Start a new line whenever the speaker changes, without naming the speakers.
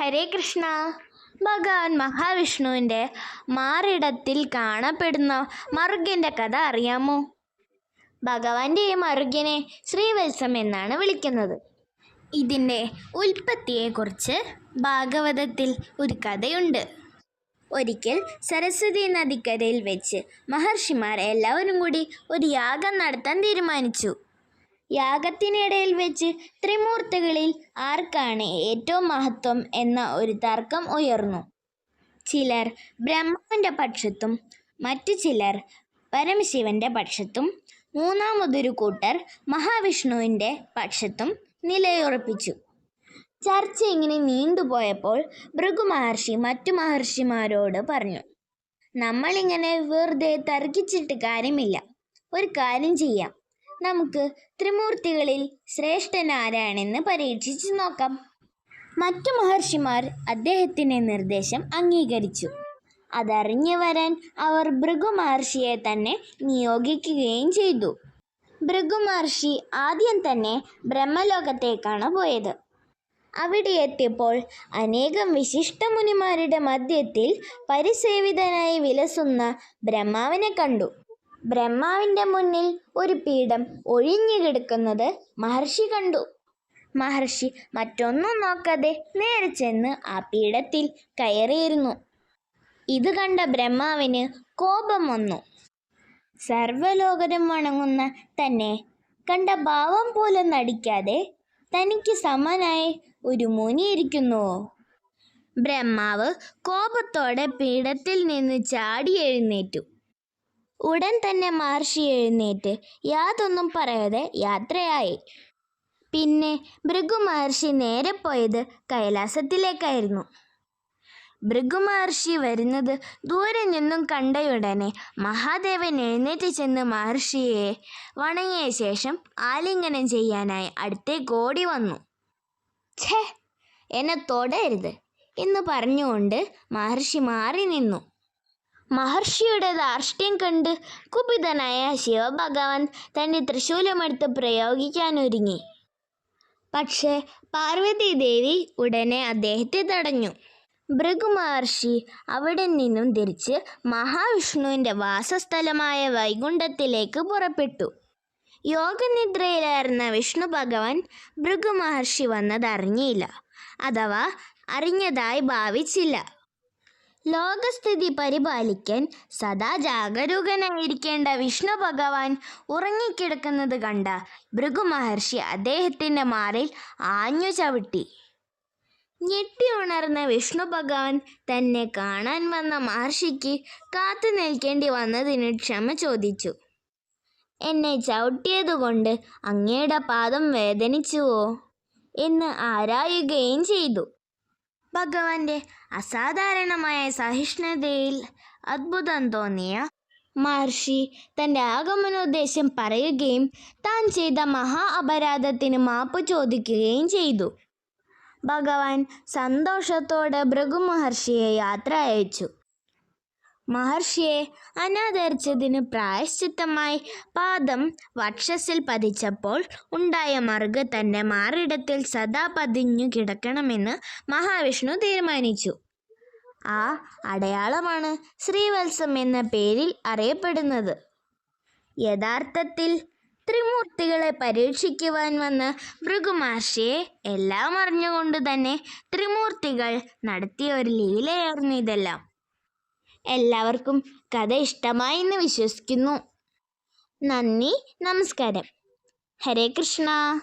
ഹരേ കൃഷ്ണ. ഭഗവാൻ മഹാവിഷ്ണുവിന്റെ മാറിടത്തിൽ കാണപ്പെടുന്ന മറുകിന്റെ കഥ അറിയാമോ? ഭഗവാന്റെ ഈ മറുകിനെ ശ്രീവത്സം എന്നാണ് വിളിക്കുന്നത്. ഇതിന്റെ ഉൽപ്പത്തിയെക്കുറിച്ച് ഭാഗവതത്തിൽ ഒരു കഥയുണ്ട്. ഒരിക്കൽ സരസ്വതി നദിക്കരയിൽ വെച്ച് മഹർഷിമാർ എല്ലാവരും കൂടി ഒരു യാഗം നടത്താൻ തീരുമാനിച്ചു. യാഗത്തിനിടയിൽ വെച്ച് ത്രിമൂർത്തികളിൽ ആർക്കാണ് ഏറ്റവും മഹത്വം എന്ന ഒരു തർക്കം ഉയർന്നു. ചിലർ ബ്രഹ്മാവിന്റെ പക്ഷത്തും മറ്റു ചിലർ പരമശിവന്റെ പക്ഷത്തും മൂന്നാമതൊരു കൂട്ടർ മഹാവിഷ്ണുവിന്റെ പക്ഷത്തും നിലയുറപ്പിച്ചു. ചർച്ച ഇങ്ങനെ നീണ്ടുപോയപ്പോൾ ഭൃഗു മഹർഷി മറ്റു മഹർഷിമാരോട് പറഞ്ഞു നമ്മളിങ്ങനെ വെറുതെ തർക്കിച്ചിട്ട് കാര്യമില്ല. ഒരു കാര്യം ചെയ്യാം. നമുക്ക് ത്രിമൂർത്തികളിൽ ശ്രേഷ്ഠൻ ആരാണെന്ന് പരീക്ഷിച്ചു നോക്കാം. മറ്റു മഹർഷിമാർ അദ്ദേഹത്തിന്റെ നിർദ്ദേശം അംഗീകരിച്ചു. അതറിഞ്ഞു വരാൻ അവർ ഭൃഗു മഹർഷിയെ തന്നെ നിയോഗിക്കുകയും ചെയ്തു. ഭൃഗു മഹർഷി ആദ്യം തന്നെ ബ്രഹ്മലോകത്തേക്കാണ് പോയത്. അവിടെ എത്തിയപ്പോൾ അനേകം വിശിഷ്ട മുനിമാരുടെ മധ്യത്തിൽ പരിസേവിതനായി വിലസുന്ന ബ്രഹ്മാവിനെ കണ്ടു. ബ്രഹ്മാവിന്റെ മുന്നിൽ ഒരു പീഠം ഒഴിഞ്ഞു കിടക്കുന്നത് മഹർഷി കണ്ടു. മഹർഷി മറ്റൊന്നും നോക്കാതെ നേരെ ചെന്ന് ആ പീഠത്തിൽ കയറിയിരുന്നു. ഇത് കണ്ട ബ്രഹ്മാവിന് കോപം വന്നു. സർവലോകരം വണങ്ങുന്ന തന്നെ കണ്ട ഭാവം പോലും നടിക്കാതെ തനിക്ക് സമനായി ഒരു മുനി ഇരിക്കുന്നുവോ ബ്രഹ്മാവ് കോപത്തോടെ പീഠത്തിൽ നിന്ന് ചാടി എഴുന്നേറ്റു. ഉടൻ തന്നെ മഹർഷി എഴുന്നേറ്റ് യാതൊന്നും പറയാതെ യാത്രയായി. പിന്നെ ഭൃഗു മഹർഷി നേരെ പോയത് കൈലാസത്തിലേക്കായിരുന്നു. ഭൃഗു മഹർഷി വരുന്നത് ദൂരെ നിന്നും കണ്ടയുടനെ മഹാദേവൻ എഴുന്നേറ്റ് ചെന്ന് മഹർഷിയെ വണങ്ങിയ ശേഷം ആലിംഗനം ചെയ്യാനായി അടുത്തേക്ക് ഓടി വന്നു. ഛേ എന്നെ തൊടരുത് എന്ന് പറഞ്ഞുകൊണ്ട് മഹർഷി മാറി നിന്നു. മഹർഷിയുടെ ധാർഷ്ട്യം കണ്ട് കുപിതനായ ശിവഭഗവാൻ തന്റെ തൃശൂലമെടുത്ത് പ്രയോഗിക്കാനൊരുങ്ങി. പക്ഷേ പാർവതി ദേവി ഉടനെ അദ്ദേഹത്തെ തടഞ്ഞു. ഭൃഗു മഹർഷി അവിടെ നിന്നും തിരിച്ച് മഹാവിഷ്ണുവിന്റെ വാസസ്ഥലമായ വൈകുണ്ഠത്തിലേക്ക് പുറപ്പെട്ടു. യോഗനിദ്രയിലായിരുന്ന വിഷ്ണു ഭഗവാൻ ഭൃഗു മഹർഷി വന്നതറിഞ്ഞില്ല. അഥവാ അറിഞ്ഞതായി ഭാവിച്ചില്ല. ലോകസ്ഥിതി പരിപാലിക്കാൻ സദാ ജാഗരൂകനായിരിക്കേണ്ട വിഷ്ണു ഭഗവാൻ ഉറങ്ങിക്കിടക്കുന്നത് കണ്ട ഭൃഗു മഹർഷി അദ്ദേഹത്തിന്റെ മാറിൽ ആഞ്ഞു ചവിട്ടി. ഞെട്ടി ഉണർന്ന വിഷ്ണു ഭഗവാൻ തന്നെ കാണാൻ വന്ന മഹർഷിക്ക് കാത്തു നിൽക്കേണ്ടി വന്നതിന് ക്ഷമ ചോദിച്ചു. എന്നെ ചവിട്ടിയതുകൊണ്ട് അങ്ങയുടെ പാദം വേദനിച്ചുവോ എന്ന് ആരായുകയും ചെയ്തു. ഭഗവാന്റെ അസാധാരണമായ സഹിഷ്ണുതയിൽ അത്ഭുതം തോന്നിയ മഹർഷി തന്റെ ആഗമനോദ്ദേശം പറയുകയും താൻ ചെയ്ത മഹാ അപരാധത്തിന് മാപ്പ് ചോദിക്കുകയും ചെയ്തു. ഭഗവാൻ സന്തോഷത്തോടെ ഭൃഗു മഹർഷിയെ യാത്ര അയച്ചു. മഹർഷിയെ അനാദരിച്ചതിന് പ്രായശ്ചിത്തമായി പാദം വക്ഷസിൽ പതിച്ചപ്പോൾ ഉണ്ടായ മറുക് തന്റെ മാറിടത്തിൽ സദാ പതിഞ്ഞു കിടക്കണമെന്ന് മഹാവിഷ്ണു തീരുമാനിച്ചു. ആ അടയാളമാണ് ശ്രീവത്സം എന്ന പേരിൽ അറിയപ്പെടുന്നത്. യഥാർത്ഥത്തിൽ ത്രിമൂർത്തികളെ പരീക്ഷിക്കുവാൻ വന്ന ഭൃഗുമഹർഷിയെ എല്ലാം അറിഞ്ഞുകൊണ്ട് തന്നെ ത്രിമൂർത്തികൾ നടത്തിയ ഒരു ലീലയായിരുന്നു ഇതെല്ലാം. എല്ലാവർക്കും കഥ ഇഷ്ടമായി എന്ന് വിശ്വസിക്കുന്നു. നന്ദി നമസ്കാരം. ഹരേ കൃഷ്ണ.